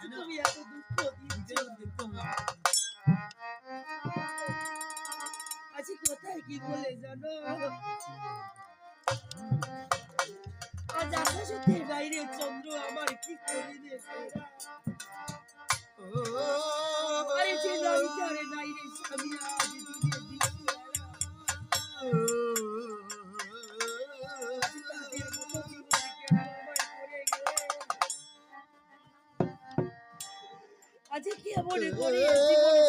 Hallelujah. আজকে কি মনে করি? জীবনে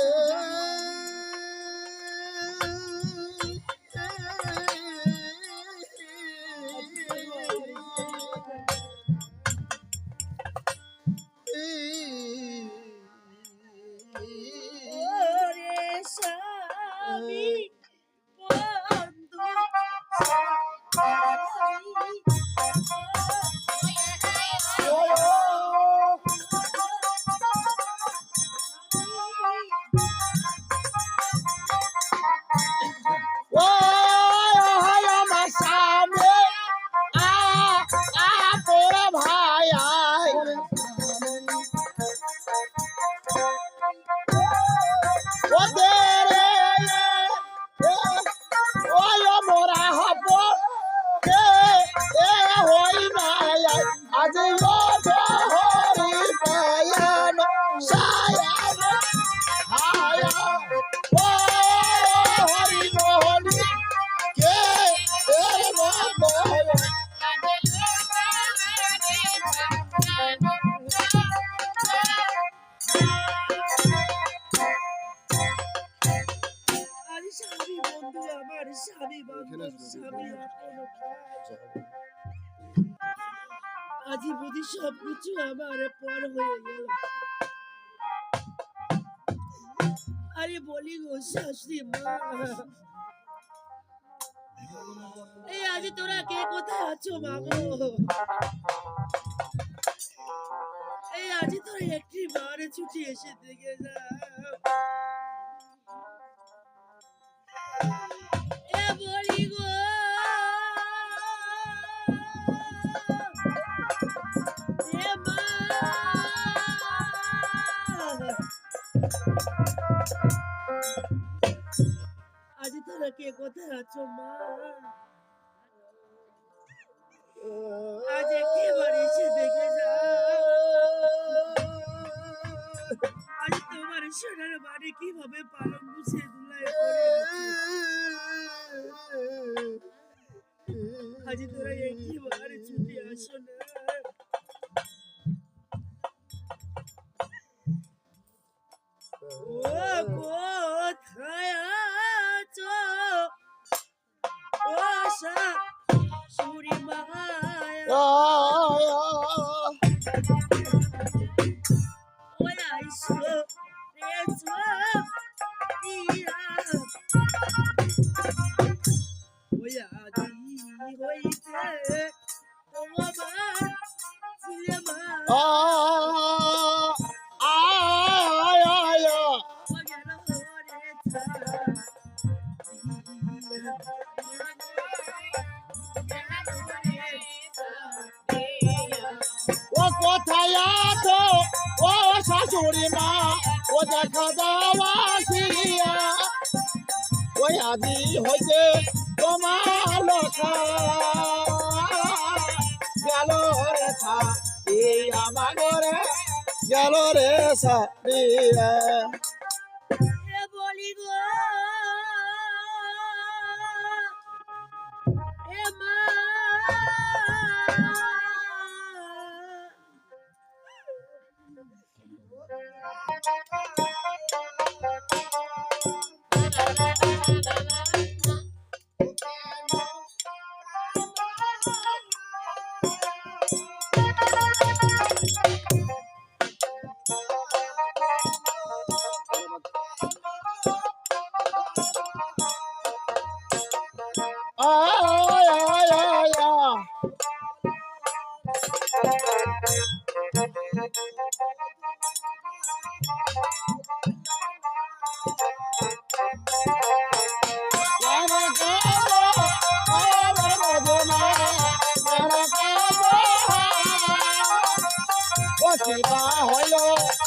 আমার স্বামী বন্ধু স্বামী আজি বুঝি সব কিছু আমার পর হয়ে গেল। আরে বলি গো শাশুড়ি মা। এই আজ তোরা কে কোথায় আছো মাগো? এই আজ তোরা একটি বারে ছুটি এসে দেখে যা। আজ তোরা কে কোথায় আছো মা? আজ একেবারে এসে দেখে যা আজ তোমার সোনার বাড়ি কীভাবে পালন গুছিয়ে দুলায় আজ তোরা একেবারে ছুটি আসো না। ও কোথায় শাশুড়ি মা ও দেখা যাওয়া সিয়া ওই আদি হইতে তোমার লোকা গেল রে সা ঘরে গেল রে সারিয়া Người.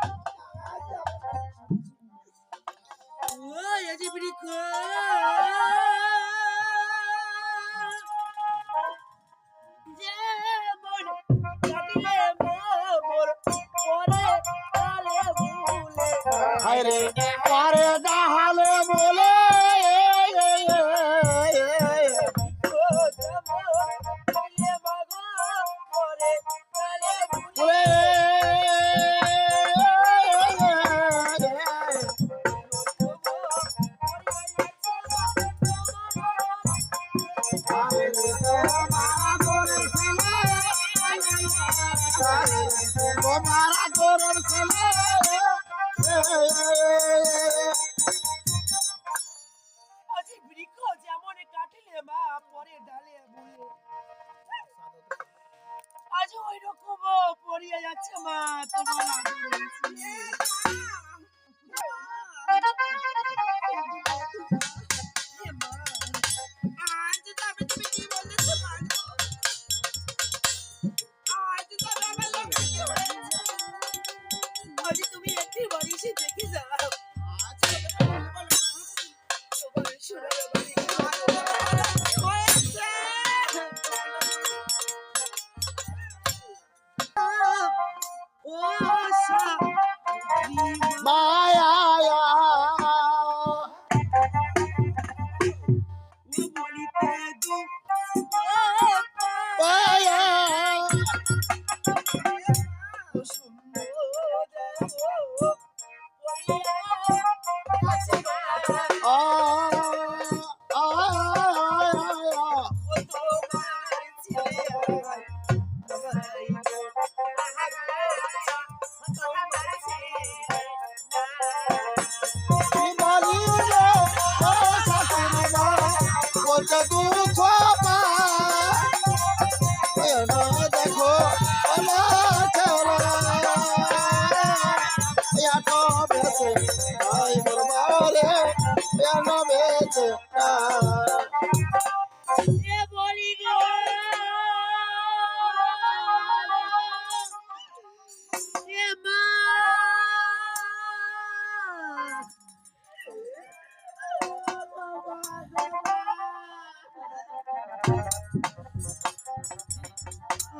তোমার আদরের ছেলে। Oh.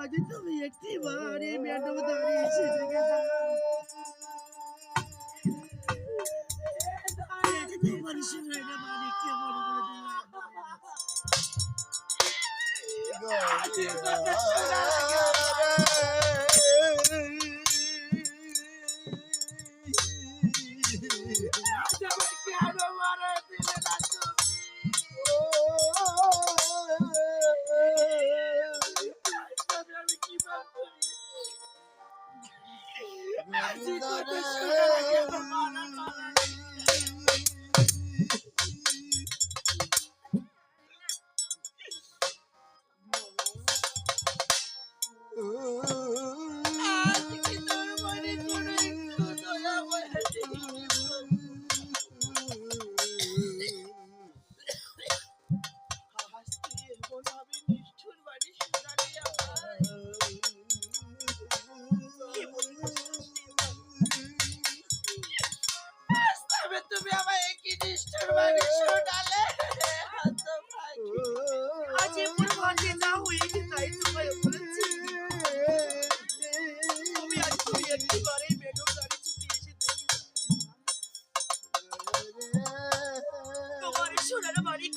আজ তুমি একটি বার এই ম্যাডাম দাঁড়িয়ে এসে তোমার মানে কেমন দিলাম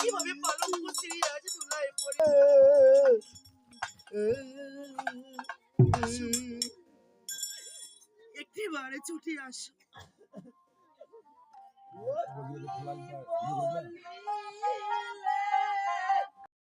কীভাবে পালন করছে আজ দুলায় পড়ে একটি বারে ছুটি আসো।